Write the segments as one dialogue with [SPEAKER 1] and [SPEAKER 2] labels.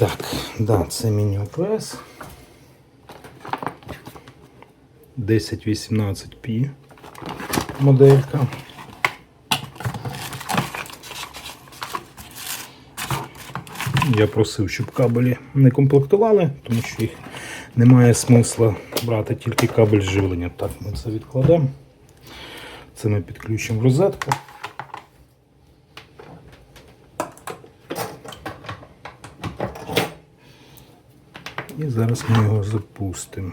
[SPEAKER 1] Так, да, це міні ОПС. 1018P моделька. Я просив, щоб кабелі не комплектували, тому що їх немає смисла брати тільки кабель живлення. Так, ми це відкладемо. Це ми підключимо в розетку. І зараз ми його запустимо.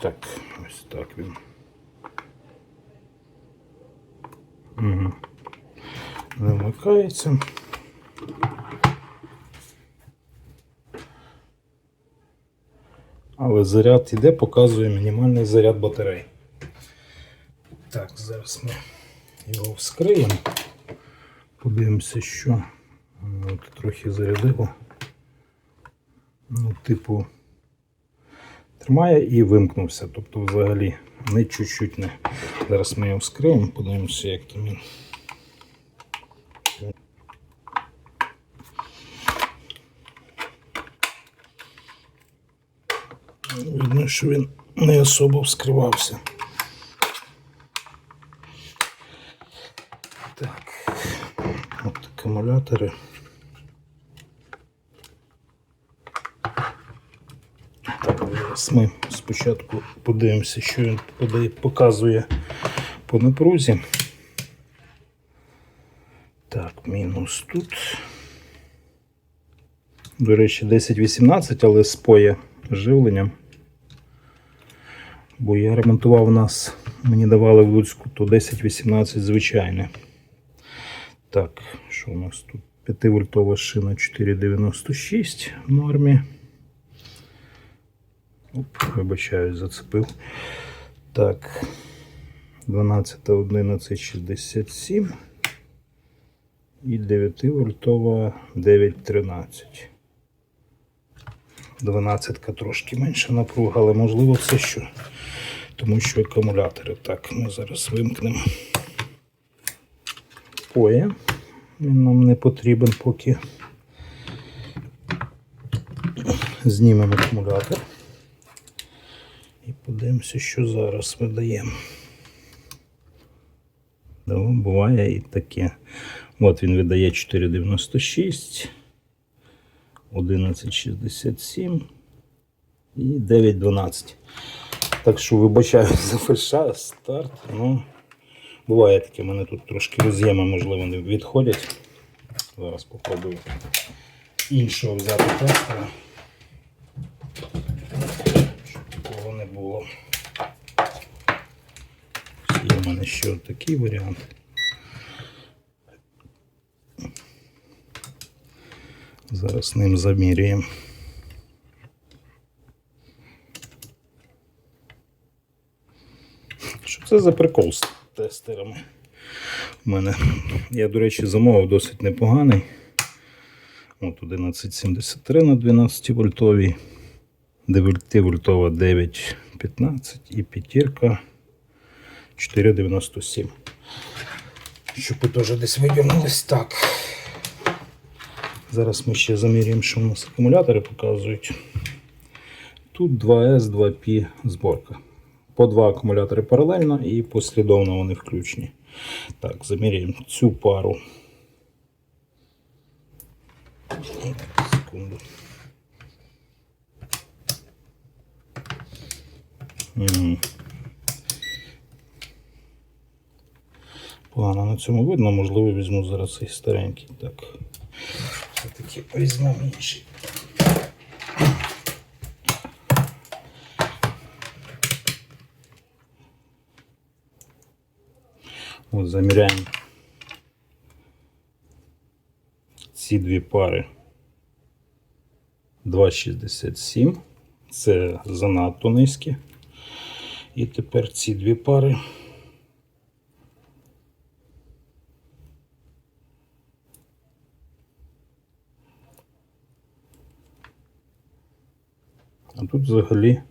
[SPEAKER 1] Так, ось так він. Угу. Замикається. Але заряд іде, показує мінімальний заряд батарей. Так, зараз ми його вскриємо. Подивимося, що Воно от трохи зарядило. Ну, типу, тримає і вимкнувся. Тобто взагалі не чуть-чуть не. Зараз ми його вскриємо, подивимося, як там він. Видно, що він не особо вскривався. Так, от акумулятори. Так, ми спочатку подивимося, що він показує по напрузі. Так, мінус тут. До речі, 10-18, але з поє живленням. Бо я ремонтував нас, мені давали в Луцьку, то 10-18 звичайне. Так, що у нас тут? 5 вольтова шина 4,96 в нормі. Оп, вибачаюсь, зацепив. Так, 12 1167 і 9 вольтова 913. 12 трошки менша напруга, але можливо це що. Тому що акумулятори. Так, ми зараз вимкнемо. Поє. Він нам не потрібен, поки знімемо акумулятор. Подивимося, що зараз видаємо. Да, буває і таке. От він видає 4,96, 11,67 і 9,12. Так що вибачаю за фальша, старт. Ну, буває таке, в мене тут трошки роз'єми, можливо, не відходять. Зараз попробую іншого взяти тестера. Щоб такого не було. Є в мене ще такий варіант. Зараз ним заміряємо. Що це за прикол з тестерами? У мене, я, до речі, замовив досить непоганий. От 1173 на 12 вольтовій, 9 вольтова 915 і п'ятірка 4,97. Щоб ви теж десь вивернулись так. Зараз ми ще заміряємо, що у нас акумулятори показують. Тут 2С, 2P зборка. По два акумулятори паралельно і послідовно вони включені. Так, заміряємо цю пару. Секунду. Мгм. Погано на цьому видно, можливо, візьму зараз цей старенький. Так. Все-таки візьмемо інший. От заміряємо ці дві пари 2,67. Це занадто низькі. І тепер ці дві пари. А тут взагалі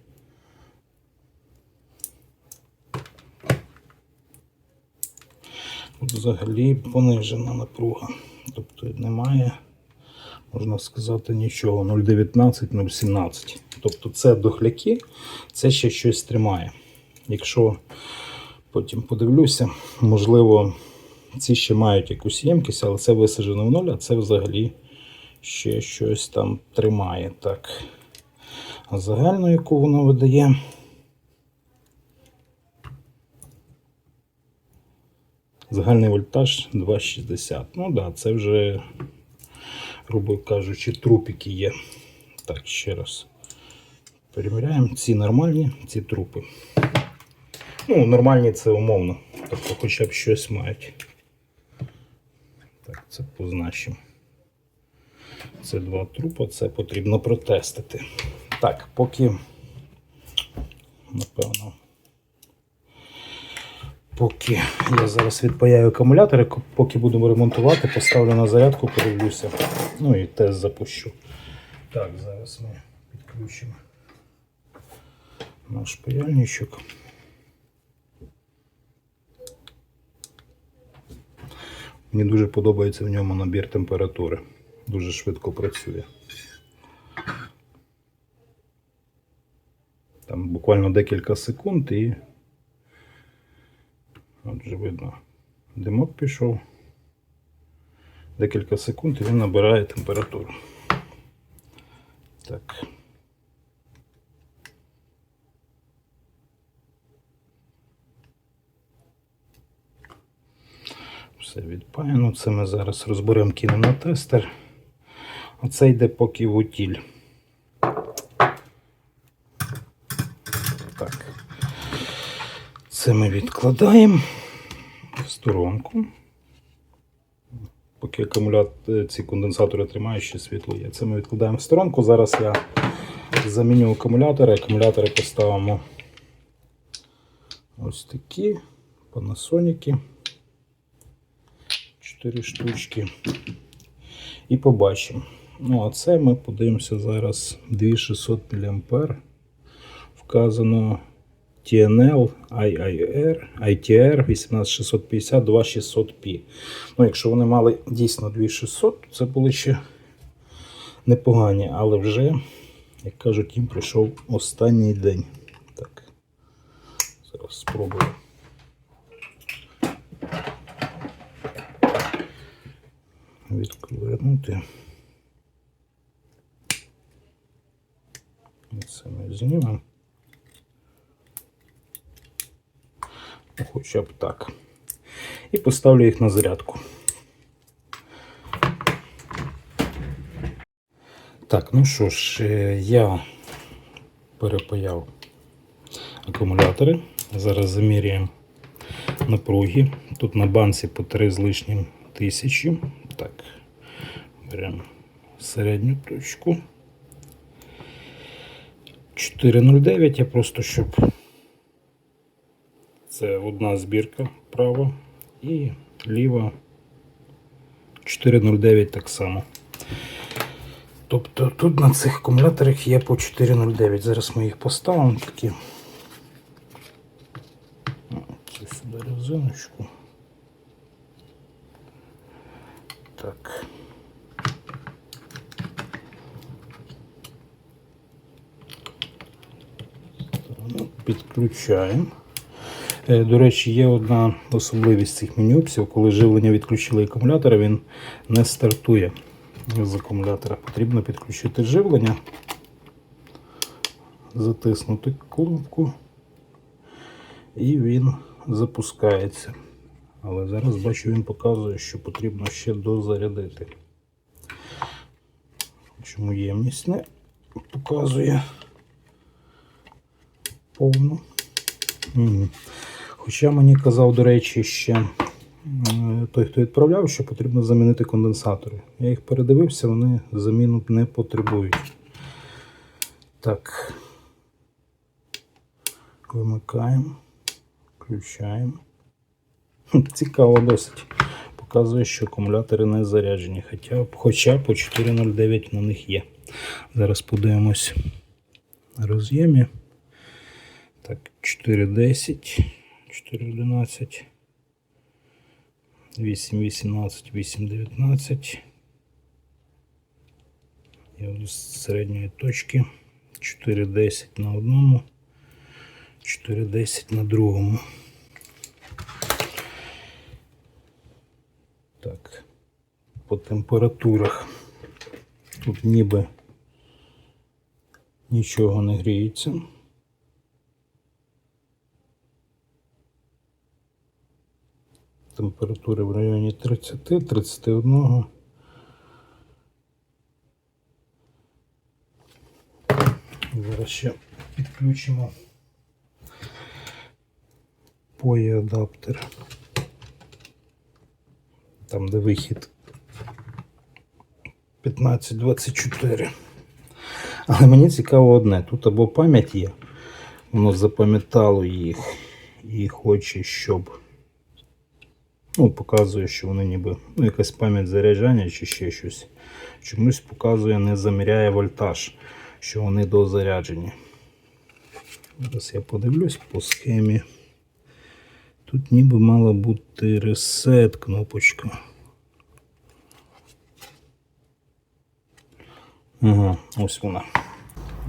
[SPEAKER 1] тут взагалі понижена напруга. Тобто немає можна сказати, нічого. 0,19, 0,17. Тобто це дохляки, це ще щось тримає. Якщо потім подивлюся, можливо, ці ще мають якусь ємкість, але це висаджено в нуль, а це взагалі ще щось там тримає. Так. А загальну, яку воно видає. Загальний вольтаж 2,60. Ну да, це вже, грубо кажучи, трупики є. Так, ще раз. Перевіряємо. Ці нормальні, ці трупи. Ну, нормальні це умовно. Тобто хоча б щось мають. Так, це позначимо. Це два трупа, це потрібно протестити. Так, поки, напевно, поки я зараз відпаяю акумулятори, поки будемо ремонтувати, поставлю на зарядку, подивлюся. Ну і тест запущу. Так, зараз ми підключимо наш паяльничок. Мені дуже подобається в ньому набір температури. Дуже швидко працює. Там буквально декілька секунд і отже видно, димок пішов. Декілька секунд і він набирає температуру. Так. Все відпаяно. Це ми зараз розберемо, кинемо на тестер. А це йде поки в утіль. Так. Це ми відкладаємо в сторонку. Поки акумулятор, ці конденсатори тримають, ще світло є. Це ми відкладаємо в сторонку. Зараз я заміню акумулятори. Акумулятори поставимо ось такі Panasonic. 4 штучки. І побачимо. Ну, а це ми подивимося зараз 2600 мА. Вказано TNL, IIR, ITR 18650 2600P. Ну, якщо вони мали дійсно 2600, то це були ще непогані, але вже, як кажуть, їм прийшов останній день. Так, зараз спробую. Відкладнути. Це ми знімемо. Ну, Хоча б так. І поставлю їх на зарядку. Так, ну що ж, е, я перепаяв акумулятори. Зараз заміряємо напруги. Тут на банці по 3 з лишнім тисячі. Так, беремо середню точку. 4,09, я просто щоб це одна збірка права і ліва 4,09 так само. Тобто тут на цих акумуляторах є по 4,09. Зараз ми їх поставимо такі. Це сюди резиночку. Так. Ну, Підключаємо. Е, До речі, є одна особливість цих мінюпсів. Коли живлення відключили акумулятора, він не стартує з акумулятора. Потрібно підключити живлення, затиснути кнопку і він запускається. Але зараз бачу, він показує, що потрібно ще дозарядити. Чому ємність не показує повну. Мгм. Хоча мені казав, до речі, ще той, хто відправляв, що потрібно замінити конденсатори. Я їх передивився, вони заміну не потребують. Так. Вимикаємо, включаємо. Цікаво досить. Показує, що акумулятори не заряджені, хоча, хоча по 4,09 на них є. Зараз подивимось на роз'ємі. Так, 4,10, 4,11, 8,18, 8,19. Я буду з середньої точки 4,10 на одному, 4,10 на другому. Так, по температурах тут ніби нічого не гріється. Температури в районі 30-31. Зараз ще підключимо POE адаптер. Там, де вихід 1524. Але мені цікаво одне. Тут або пам'ять є, воно запам'ятало їх і хоче, щоб. Ну, показує, що вони ніби ну, якась пам'ять заряджання чи ще щось. Чомусь показує, не заміряє вольтаж, що вони дозаряджені. Зараз я подивлюсь по схемі. Тут ніби мала бути ресет кнопочка. Ага, ось вона.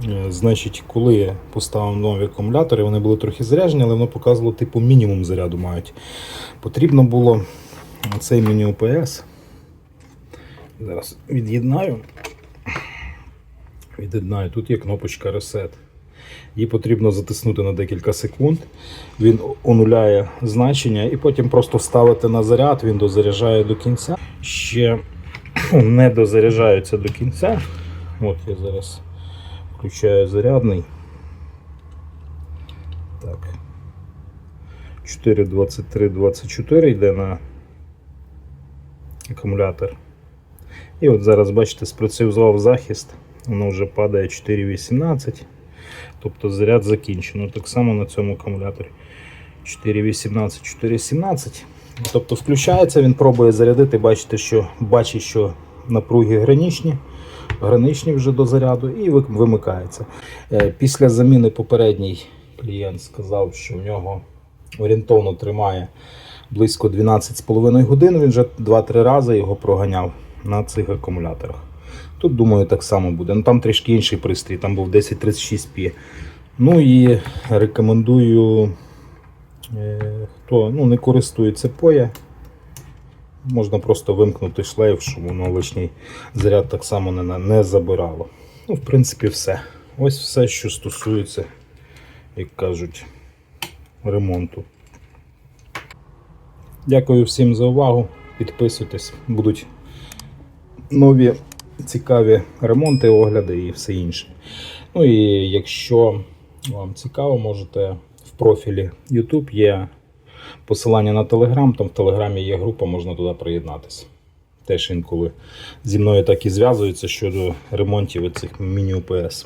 [SPEAKER 1] Е, Значить, коли я поставив нові акумулятори, вони були трохи заряджені, але воно показувало, типу, мінімум заряду мають. Потрібно було цей міні ОПС. Зараз від'єднаю. Від'єднаю. Тут є кнопочка Reset. Її потрібно затиснути на декілька секунд. Він онуляє значення і потім просто ставити на заряд, він дозаряджає до кінця. Ще не дозаряджаються до кінця. От я зараз включаю зарядний. Так. 4,23,24 йде на акумулятор. І от зараз, бачите, спрацював захист, воно вже падає 4,18. Тобто заряд закінчено. Так само на цьому акумуляторі 4,18, 4,17. Тобто включається, він пробує зарядити, бачите, що бачить, що напруги граничні, граничні вже до заряду і вимикається. Е, Після заміни попередній клієнт сказав, що в нього орієнтовно тримає близько 12,5 годин. Він вже 2-3 рази його проганяв на цих акумуляторах. Тут, думаю, так само буде. Ну, там трішки інший пристрій, там був 1036p. Ну і рекомендую, е, хто ну, не користується поя. Можна просто вимкнути шлейф, щоб воно лишній заряд так само не, не забирало. Ну, в принципі, все. Ось все, що стосується, як кажуть, ремонту. Дякую всім за увагу. Підписуйтесь, будуть нові цікаві ремонти, огляди і все інше. Ну і якщо вам цікаво, можете в профілі YouTube є посилання на телеграм. там в Телеграмі є група, можна туди приєднатися. Теж інколи зі мною так і зв'язуються щодо ремонтів цих міні-УПС.